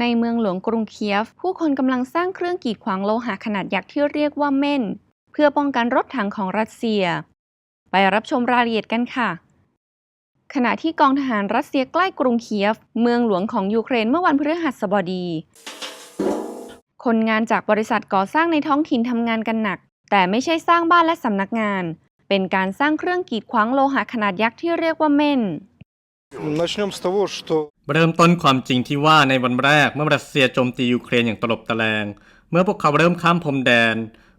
ในเมืองหลวงกรุงเคียฟ ผู้คนกำลังสร้างเครื่องกีดขวางโลหะขนาดยักษ์ที่เรียกว่าเม่น เพื่อป้องกันรถถังของรัสเซีย ไปรับชมรายละเอียดกันค่ะ ขณะที่กองทหารรัสเซียใกล้กรุงเคียฟ เมืองหลวงของยูเครนเมื่อวันพฤหัสบดี คนงานจากบริษัทก่อสร้างในท้องถิ่นทำงานกันหนัก แต่ไม่ใช่สร้างบ้านและสำนักงาน เป็นการสร้างเครื่องกีดขวางโลหะขนาดยักษ์ที่เรียกว่าเม่น Начнем с того, что เริ่มต้นความจริงที่ว่าในวันแรกเมื่อรัสเซียโจมตียูเครนอย่างตลบตะแลง เมื่อพวกเขาเริ่มข้ามพรมแดน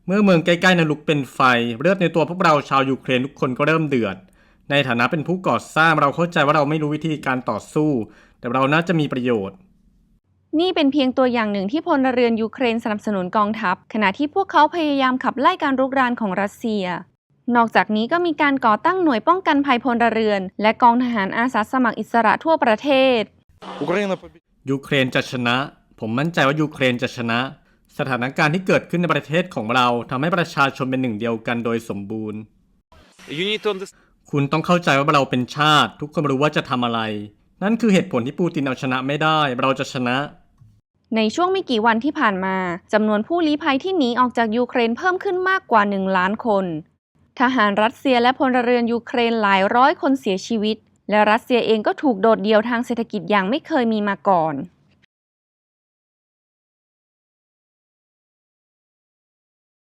เมื่อเมืองใกล้ๆนั้นลุกเป็นไฟ เลือดในตัวพวกเราชาวยูเครนทุกคนก็เริ่มเดือด ในฐานะเป็นผู้ก่อสร้างเราเข้าใจว่าเราไม่รู้วิธีการต่อสู้ แต่เราน่าจะมีประโยชน์ นี่เป็นเพียงตัวอย่างหนึ่งที่พลเรือนยูเครนสนับสนุนกองทัพ ขณะที่พวกเขาพยายามขับไล่การรุกรานของรัสเซีย นอกจากนี้ก็มีการก่อตั้งหน่วยป้องกันภัยพลเรือน และกองทหารอาสาสมัครอิสระทั่วประเทศ ยูเครนจะชนะ ผมมั่นใจว่ายูเครนจะชนะ สถานการณ์ที่เกิดขึ้นในประเทศของเราทำให้ประชาชนเป็นหนึ่งเดียวกันโดยสมบูรณ์ คุณต้องเข้าใจว่าเราเป็นชาติ ทุกคนรู้ว่าจะทำอะไร นั่นคือเหตุผลที่ปูตินเอาชนะไม่ได้ เราจะชนะในช่วงไม่กี่วันที่ผ่านมาจำนวนผู้ลี้ภัยที่หนีออกจากยูเครนเพิ่มขึ้นมากกว่า 1 ล้านคน ทหารรัสเซียและพลเรือนยูเครนหลายร้อยคนเสียชีวิต และรัสเซียเองก็ถูกโดดเดี่ยวทางเศรษฐกิจอย่างไม่เคยมีมาก่อน